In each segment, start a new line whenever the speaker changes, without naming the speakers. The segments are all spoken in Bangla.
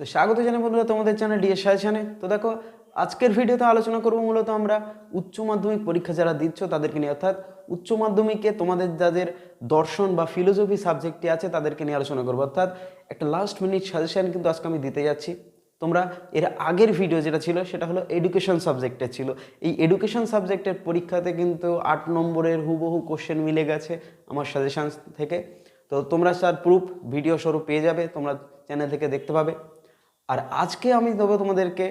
তো স্বাগত জানাই বন্ধুরা তোমাদের চ্যানেল ডিএস সাজেশানে তো দেখো, আজকের ভিডিওতে আলোচনা করব মূলত আমরা উচ্চ মাধ্যমিক পরীক্ষা যারা দিচ্ছ তাদেরকে নিয়ে, অর্থাৎ উচ্চ মাধ্যমিকে তোমাদের যাদের দর্শন বা ফিলোসফি সাবজেক্টটি আছে তাদেরকে নিয়ে আলোচনা করব। অর্থাৎ একটা লাস্ট মিনিট সাজেশন কিন্তু আজকে আমি দিতে যাচ্ছি। তোমরা এর আগের ভিডিও যেটা ছিল, সেটা হলো এডুকেশন সাবজেক্টের ছিল। এই এডুকেশন সাবজেক্টের পরীক্ষাতে কিন্তু আট নম্বরের হুবহু কোশ্চেন মিলে গেছে আমার সাজেশান থেকে। তো তোমরা তার প্রুফ ভিডিও স্বরূপ পেয়ে যাবে, তোমরা চ্যানেল থেকে দেখতে পাবে। আর আজকে আমি দেবো তোমাদেরকে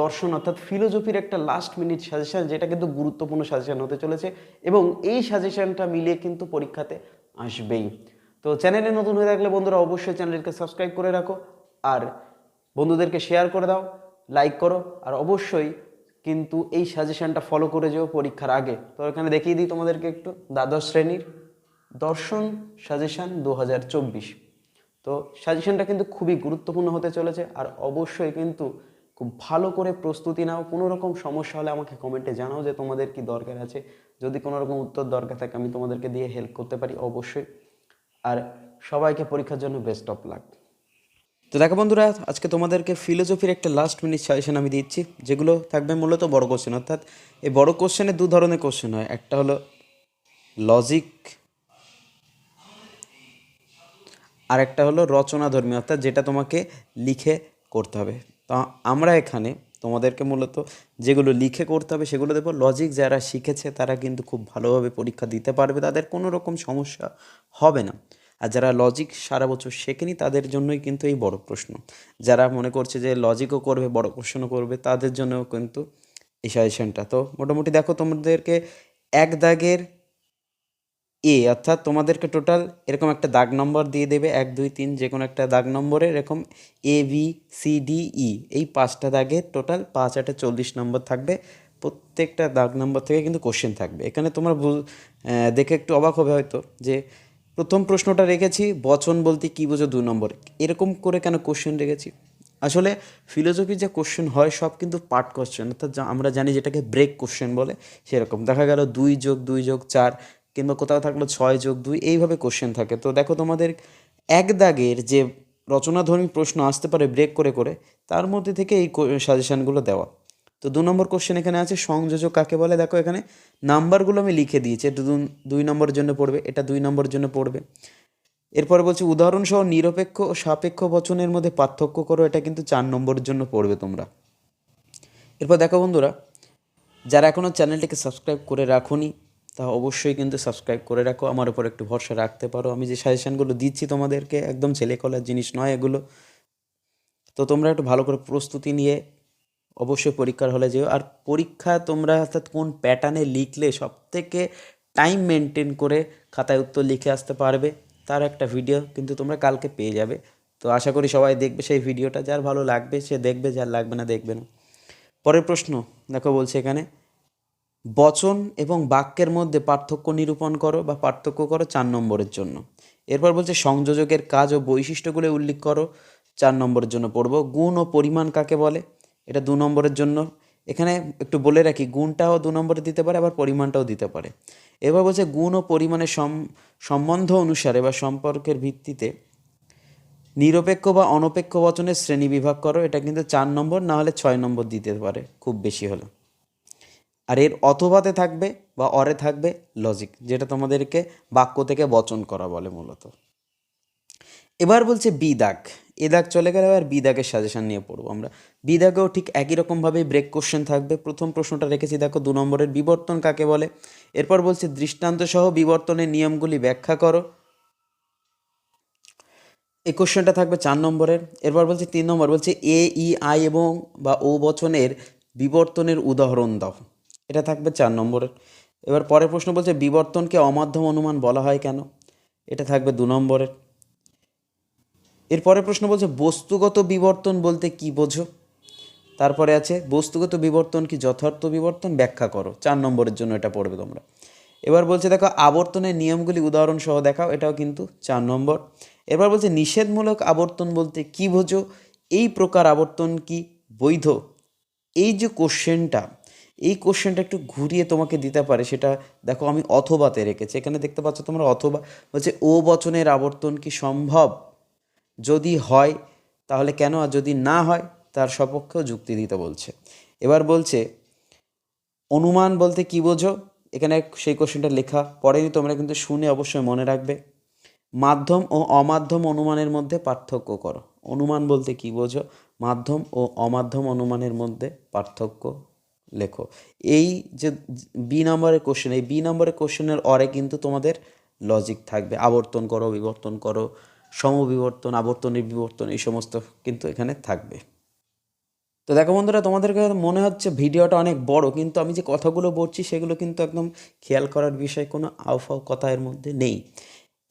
দর্শন, অর্থাৎ ফিলোজফির একটা লাস্ট মিনিট সাজেশন যেটা কিন্তু গুরুত্বপূর্ণ সাজেশান হতে চলেছে এবং এই সাজেশনটা মিলিয়ে কিন্তু পরীক্ষাতে আসবেই। তো চ্যানেলে নতুন হয়ে থাকলে বন্ধুরা অবশ্যই চ্যানেলকে সাবস্ক্রাইব করে রাখো আর বন্ধুদেরকে শেয়ার করে দাও লাইক করো আর অবশ্যই কিন্তু এই সাজেশনটা ফলো করে যেও পরীক্ষার আগে। তো এখানে দেখিয়ে দিই তোমাদেরকে একটু দ্বাদশ শ্রেণির দর্শন সাজেশন দু তো সাজেশনটা কিন্তু খুবই গুরুত্বপূর্ণ হতে চলেছে। আর অবশ্যই কিন্তু খুব ভালো করে প্রস্তুতি নাও। কোনো রকম সমস্যা হলে আমাকে কমেন্টে জানাও যে তোমাদের কি দরকার আছে। যদি কোনো রকম উত্তর দরকার থাকে, আমি তোমাদেরকে দিয়ে হেল্প করতে পারি অবশ্যই। আর সবাইকে পরীক্ষার জন্য বেস্ট অফ লাক তো দেখো বন্ধুরা, আজকে তোমাদেরকে ফিলোসফির একটা লাস্ট মিনিট সাজেশন আমি দিচ্ছি, যেগুলো থাকবে মূলত বড় কোশ্চেন অর্থাৎ এই বড় কোশ্চেনে দু ধরনের কোশ্চেন হয়। একটা হলো লজিক আর একটা হলো রচনাধর্মী অর্থাৎ যেটা তোমাকে লিখে করতে হবে। তো আমরা এখানে তোমাদেরকে মূলত যেগুলো লিখে করতে হবে সেগুলো দেবো লজিক যারা শিখেছে তারা কিন্তু খুব ভালোভাবে পরীক্ষা দিতে পারবে, তাদের কোনো রকম সমস্যা হবে না। আর যারা লজিক সারা বছর শেখেনি তাদের জন্যই কিন্তু এই বড় প্রশ্ন। যারা মনে করছে যে লজিকও করবে, বড় কোশ্চেনও করবে, তাদের জন্যও কিন্তু এই সাজেশনটা তো মোটামুটি দেখো তোমাদেরকে এক দাগের এ অর্থাৎ তোমাদেরকে টোটাল এরকম একটা দাগ নম্বর দিয়ে দেবে এক দুই তিন যে কোনো একটা দাগ নম্বরে এরকম A B C D E এই পাঁচটা দাগে টোটাল পাঁচ আটে চল্লিশ নম্বর থাকবে। প্রত্যেকটা দাগ নম্বর থেকে কিন্তু কোশ্চেন থাকবে। এখানে তোমরা আহ, দেখে একটু অবাক হবে হয়তো যে প্রথম প্রশ্নটা রেখেছি বচন বলতে কী বোঝো দু নম্বর এরকম করে কেন কোশ্চেন রেখেছি? আসলে ফিলোসফির যে কোশ্চেন হয় সব কিন্তু পার্ট কোশ্চেন অর্থাৎ আমরা জানি যেটাকে ব্রেক কোশ্চেন বলে সেরকম। দেখা গেল দুই যোগ দুই যোগ চার কিংবা কোথাও থাকল ছয় যোগ দুই, এইভাবে কোশ্চেন থাকে। তো দেখো তোমাদের এক দাগের যে রচনাধর্মী প্রশ্ন আসতে পারে ব্রেক করে করে, তার মধ্যে থেকে এই সাজেশানগুলো দেওয়া। তো দু নম্বর কোশ্চেন এখানে আছে, সংযোজক কাকে বলে? দেখো এখানে নাম্বারগুলো আমি লিখে দিয়েছি, এটা দুই নম্বরের জন্য পড়বে, এটা দুই নম্বরের জন্য পড়বে। এরপরে বলছি, উদাহরণসহ নিরপেক্ষ ও সাপেক্ষ বচনের মধ্যে পার্থক্য করো, এটা কিন্তু চার নম্বরের জন্য পড়বে তোমরা। এরপর দেখো বন্ধুরা, যারা এখনও চ্যানেলটিকে সাবস্ক্রাইব করে রাখোনি তা অবশ্যই কিন্তু সাবস্ক্রাইব করে রাখো। আমার উপর একটু ভরসা রাখতে পারো। আমি যে সাজেশানগুলো দিচ্ছি তোমাদেরকে, একদম ছেলে কলার জিনিস নয় এগুলো। তো তোমরা একটু ভালো করে প্রস্তুতি নিয়ে অবশ্যই পরীক্ষার হলে যেও। আর পরীক্ষা তোমরা অর্থাৎ কোন প্যাটার্নে লিখলে সব থেকে টাইম মেনটেন করে খাতায় উত্তর লিখে আসতে পারবে, তার একটা ভিডিও কিন্তু তোমরা কালকে পেয়ে যাবে। তো আশা করি সবাই দেখবে সেই ভিডিওটা যার ভালো লাগবে, সে দেখবে, যার লাগবে না দেখবে না। পরের প্রশ্ন, দেখো বলছে এখানে বচন এবং বাক্যের মধ্যে পার্থক্য নিরূপণ করো বা পার্থক্য করো চার নম্বরের জন্য। এরপর বলছে সংযোজকের কাজ ও বৈশিষ্ট্যগুলো উল্লেখ করো, চার নম্বরের জন্য পড়ব। গুণ ও পরিমাণ কাকে বলে? এটা দু নম্বরের জন্য। এখানে একটু বলে রাখি, গুণটাও দু নম্বরে দিতে পারে, আবার পরিমাণটাও দিতে পারে। এবার বলছে গুণ ও পরিমাণের সম- সম্বন্ধ অনুসারে বা সম্পর্কের ভিত্তিতে নিরপেক্ষ বা অনপেক্ষ বচনের শ্রেণি বিভাগ করো। এটা কিন্তু চার নম্বর, না হলে ছয় নম্বর দিতে পারে, খুব বেশি হলো। আর এর অথবাতে থাকবে বা অরে থাকবে লজিক যেটা তোমাদেরকে বাক্য থেকে বচন করা বলে মূলত। এবার বলছে বি দাগ। এ দাগ চলে গেলে এবার বি দাগের সাজেশন নিয়ে পড়ব আমরা। বি দাগেও ঠিক একই রকমভাবে ব্রেক কোশ্চেন থাকবে। প্রথম প্রশ্নটা রেখেছি, দেখো দু নম্বরের বিবর্তন কাকে বলে? এরপর বলছে দৃষ্টান্ত সহ বিবর্তনের নিয়মগুলি ব্যাখ্যা করো। এই কোশ্চেনটা থাকবে চার নম্বরের। এরপর বলছে তিন নম্বর, বলছে এ, ই, আই এবং বা ও বচনের বিবর্তনের উদাহরণ দাও। এটা থাকবে চার নম্বরের এবার পরের প্রশ্ন বলছে, বিবর্তনকে অমাধ্যম অনুমান বলা হয় কেন? এটা থাকবে দু নম্বরের এরপরের প্রশ্ন বলছে, বস্তুগত বিবর্তন বলতে কি বোঝো? তারপরে আছে, বস্তুগত বিবর্তন কি যথার্থ বিবর্তন? ব্যাখ্যা করো, চার নম্বরের জন্য এটা পড়বে তোমরা। এবার বলছে, দেখো, আবর্তনের নিয়মগুলি উদাহরণ সহ দেখাও, এটাও কিন্তু চার নম্বর। এবার বলছে, নিষেধমূলক আবর্তন বলতে কি বোঝো? এই প্রকার আবর্তন কি বৈধ? এই যে কোশ্চেনটা এই কোশ্চেনটা একটু ঘুরিয়ে তোমাকে দিতে পারে, সেটা দেখো আমি অথবাতে রেখেছি। এখানে দেখতে পাচ্ছ তোমরা অথবা বলছে, ও বচনের আবর্তন কি সম্ভব? যদি হয়, তাহলে কেন? আর যদি না হয়, তার সপক্ষেও যুক্তি দিতে বলছে। এবার বলছে, অনুমান বলতে কি বোঝো? এখানে সেই কোশ্চেনটা লেখা পড়েনি, তোমরা কিন্তু শুনে অবশ্যই মনে রাখবে। মাধ্যম ও অমাধ্যম অনুমানের মধ্যে পার্থক্য করো। অনুমান বলতে কি বোঝো? মাধ্যম ও অমাধ্যম অনুমানের মধ্যে পার্থক্য লেখো। এই যে বি নম্বরের কোশ্চেন এই বি নম্বরের কোশ্চেনের অরে কিন্তু তোমাদের লজিক থাকবে। আবর্তন করো, বিবর্তন করো, সমবিবর্তন আবর্তনের বিবর্তন এই সমস্ত কিন্তু এখানে থাকবে। তো দেখো বন্ধুরা তোমাদেরকে মনে হচ্ছে ভিডিওটা অনেক বড়, কিন্তু আমি যে কথাগুলো বলছি সেগুলো কিন্তু একদম খেয়াল করার বিষয়, কোনো আউফাও কথা এর মধ্যে নেই।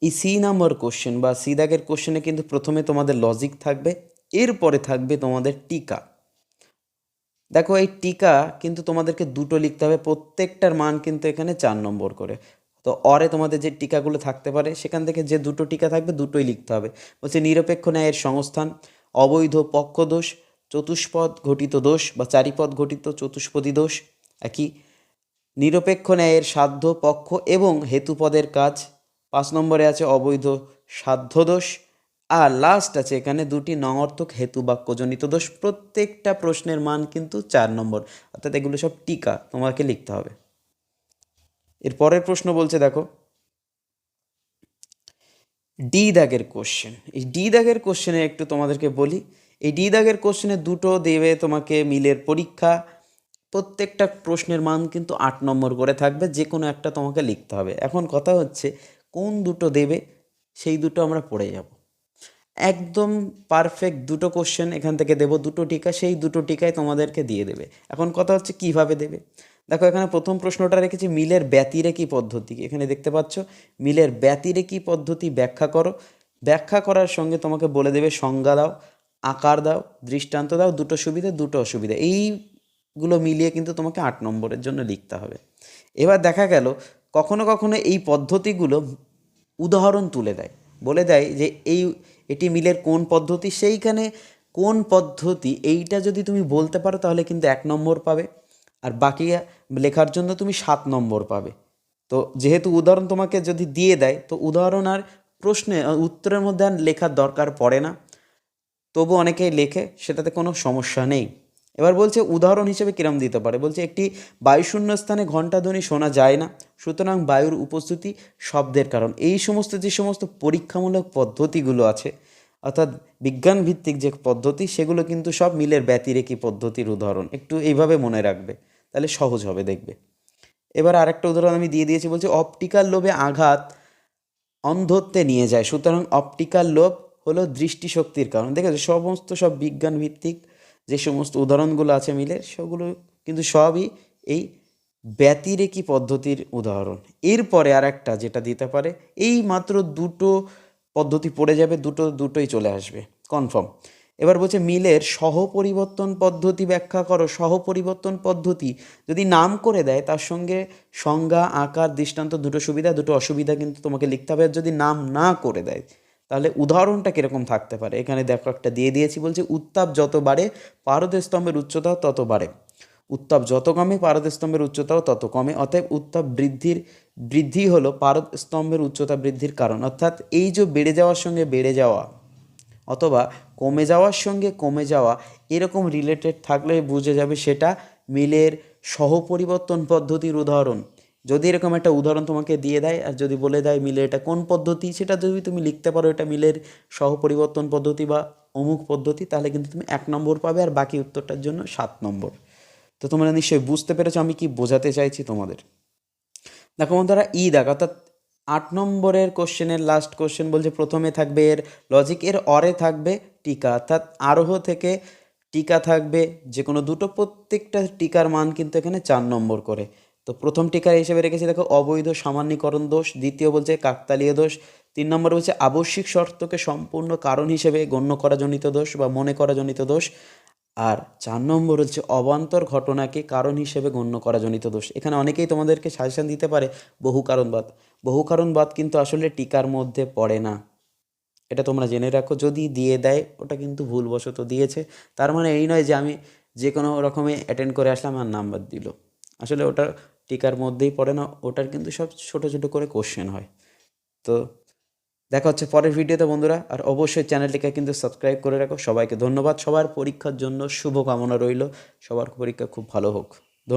এই সি নাম্বার কোশ্চেন বা সি দাগের কোশ্চেনে কিন্তু প্রথমে তোমাদের লজিক থাকবে, এরপরে থাকবে তোমাদের টিকা। দেখো এই টিকা কিন্তু তোমাদেরকে দুটো লিখতে হবে, প্রত্যেকটার মান কিন্তু এখানে চার নম্বর করে। তো অরে তোমাদের যে টিকাগুলো থাকতে পারে, সেখান থেকে যে দুটো টিকা থাকবে দুটোই লিখতে হবে। বলছে নিরপেক্ষ ন্যায়ের সংস্থান, অবৈধ পক্ষদোষ, চতুষ্পদ ঘটিত দোষ বা চারিপদ ঘটিত চতুষ্পদী দোষ, একই। নিরপেক্ষ ন্যায়ের সাধ্য, পক্ষ এবং হেতুপদের কাজ, পাঁচ নম্বরে আছে অবৈধ সাধ্য দোষ আর লাস্ট আছে, এখানে দুটি নঙর্থক হেতু বাক্যজনিত দোষ। প্রত্যেকটা প্রশ্নের মান কিন্তু চার নম্বর। অর্থাৎ এগুলো সব টিকা, তোমাকে লিখতে হবে। এর পরের প্রশ্ন বলছে, দেখো। ডি দাগের কোশ্চেন এই ডি দাগের কোশ্চেনে একটু তোমাদেরকে বলি। এই ডি দাগের কোশ্চেনে দুটো দেবে তোমাকে মিলের পরীক্ষা। প্রত্যেকটা প্রশ্নের মান কিন্তু আট নম্বর করে থাকবে যে কোনো একটা তোমাকে লিখতে হবে। এখন কথা হচ্ছে, কোন দুটো দেবে, সেই দুটো আমরা পড়ে যাব। একদম পারফেক্ট দুটো কোশ্চেন এখান থেকে দেবো, দুটো টিকা, সেই দুটো টিকায় তোমাদেরকে দিয়ে দেবে। এখন কথা হচ্ছে কীভাবে দেবে? দেখো, এখানে প্রথম প্রশ্নটা রেখেছি, মিলের ব্যতিরে ব্যতিরেকি পদ্ধতি? এখানে দেখতে পাচ্ছ, মিলের ব্যতিরে ব্যতিরেকি পদ্ধতি ব্যাখ্যা করো। ব্যাখ্যা করার সঙ্গে তোমাকে বলে দেবে, সংজ্ঞা দাও, আকার দাও, দৃষ্টান্ত দাও, দুটো সুবিধা, দুটো অসুবিধা। এইগুলো মিলিয়ে কিন্তু তোমাকে আট নম্বরের জন্য লিখতে হবে। এবার দেখা গেল, কখনো কখনো এই পদ্ধতিগুলো উদাহরণ তুলে দেয়। বলে দেয় যে এই, এটি মিলের কোন পদ্ধতি? সেইখানে কোন পদ্ধতি? এইটা যদি তুমি বলতে পারো তাহলে কিন্তু এক নম্বর পাবে। আর বাকি লেখার জন্য তুমি সাত নম্বর পাবে। তো যেহেতু উদাহরণ তোমাকে যদি দিয়ে দেয়, তো উদাহরণ আর প্রশ্নে, উত্তরের মধ্যে আর লেখার দরকার পড়ে না। তবু অনেকেই লেখে, সেটাতে কোনো সমস্যা নেই। এবার বলছে উদাহরণ হিসেবে কিরম দিতে পারে? বলছে একটি বায়ুশূন্য স্থানে ঘণ্টাধ্বনি শোনা যায় না, সুতরাং বায়ুর উপস্থিতি শব্দের কারণ। এই সমস্ত, যে সমস্ত পরীক্ষামূলক পদ্ধতিগুলো আছে, অর্থাৎ বিজ্ঞান ভিত্তিক যে পদ্ধতি, সেগুলো কিন্তু সব মিলের ব্যতিরেকি পদ্ধতির উদাহরণ। একটু এইভাবে মনে রাখবে, তাহলে সহজ হবে দেখবে। এবার আরেকটা উদাহরণ আমি দিয়ে দিয়েছি, বলছি অপটিক্যাল লোভে আঘাত অন্ধত্বে নিয়ে যায়, সুতরাং অপটিক্যাল লোভ হলো দৃষ্টিশক্তির কারণ। দেখেছ, সমস্ত সব বিজ্ঞান ভিত্তিক যে সমস্ত উদাহরণগুলো আছে মিলের সেগুলো কিন্তু সবই এই ব্যতিরেকি পদ্ধতির উদাহরণ। এরপরে আর একটা যেটা দিতে পারে, এই মাত্র দুটো পদ্ধতি পড়ে যাবে, দুটো, দুটোই চলে আসবে। কনফার্ম। এবার বলছে মিলের সহপরিবর্তন পদ্ধতি ব্যাখ্যা করো। সহপরিবর্তন পদ্ধতি যদি নাম করে দেয়, তার সঙ্গে সংজ্ঞা, আকার, দৃষ্টান্ত, দুটো সুবিধা, দুটো অসুবিধা কিন্তু তোমাকে লিখতে হবে। যদি নাম না করে দেয় তাহলে উদাহরণটা কীরকম থাকতে পারে? এখানে দেখো একটা দিয়ে দিয়েছি বলছে, উত্তাপ যত বাড়ে পারদের স্তম্ভের উচ্চতাও তত বাড়ে। উত্তাপ যত কমে, পারদ স্তম্ভের উচ্চতাও তত কমে। অতএব উত্তাপ বৃদ্ধির, বৃদ্ধি হলো পারদ স্তম্ভের উচ্চতা বৃদ্ধির কারণ। অর্থাৎ এই যে বেড়ে যাওয়ার সঙ্গে বেড়ে যাওয়া অথবা কমে যাওয়ার সঙ্গে কমে যাওয়া, এরকম রিলেটেড থাকলে বুঝে যাবে সেটা মিলের সহপরিবর্তন পদ্ধতির উদাহরণ। যদি এরকম একটা উদাহরণ তোমাকে দিয়ে দেয় আর যদি বলে দেয় মিলের এটা কোন পদ্ধতি, সেটা যদি তুমি লিখতে পারো এটা মিলের সহপরিবর্তন পদ্ধতি বা অমুক পদ্ধতি, তাহলে কিন্তু তুমি এক নম্বর পাবে আর বাকি উত্তরটার জন্য সাত নম্বর। তো তোমরা নিশ্চয়ই বুঝতে পেরেছ আমি কি বোঝাতে চাইছি তোমাদের। দেখো বন্ধুরা ই দেখ অর্থাৎ আট নম্বরের কোশ্চেনের লাস্ট কোশ্চেন বলছে প্রথমে থাকবে এর লজিক এর অরে থাকবে টিকা, অর্থাৎ আরোহ থেকে টিকা থাকবে যে কোনো দুটো প্রত্যেকটা টিকার মান কিন্তু এখানে চার নম্বর করে। তো প্রথম টিকার হিসেবে রেখেছি দেখো, অবৈধ সামান্যীকরণ দোষ, দ্বিতীয় বলছে কাকতালীয় দোষ, তিন নম্বর বলছে আবশ্যিক শর্তকে সম্পূর্ণ কারণ হিসেবে গণ্য করা জনিত দোষ বা মনে করা জনিত দোষ, আর চার নম্বর হচ্ছে অবান্তর ঘটনাকে কারণ হিসেবে গণ্য করা জনিত দোষ। এখানে অনেকেই তোমাদেরকে সাজেশন দিতে পারে বহু কারণবাদ। বহু কারণবাদ কিন্তু আসলে টিকার মধ্যে পড়ে না। এটা তোমরা জেনে রাখো, যদি দিয়ে দেয়, ওটা কিন্তু ভুলবশত দিয়েছে। তার মানে এই নয় যে আমি যে কোনো রকমে অ্যাটেন্ড করে আসলাম আর নাম্বার দিল। আসলে ওটা টিকার মধ্যেই পড়ে না, ওটার কিন্তু সব ছোটো ছোটো করে কোশ্চেন হয়। তো দেখা হচ্ছে পরের ভিডিওতে বন্ধুরা, আর অবশ্যই চ্যানেলটিকে কিন্তু সাবস্ক্রাইব করে রাখো। সবাইকে ধন্যবাদ। সবার পরীক্ষার জন্য শুভকামনা রইল। সবার পরীক্ষা খুব ভালো হোক।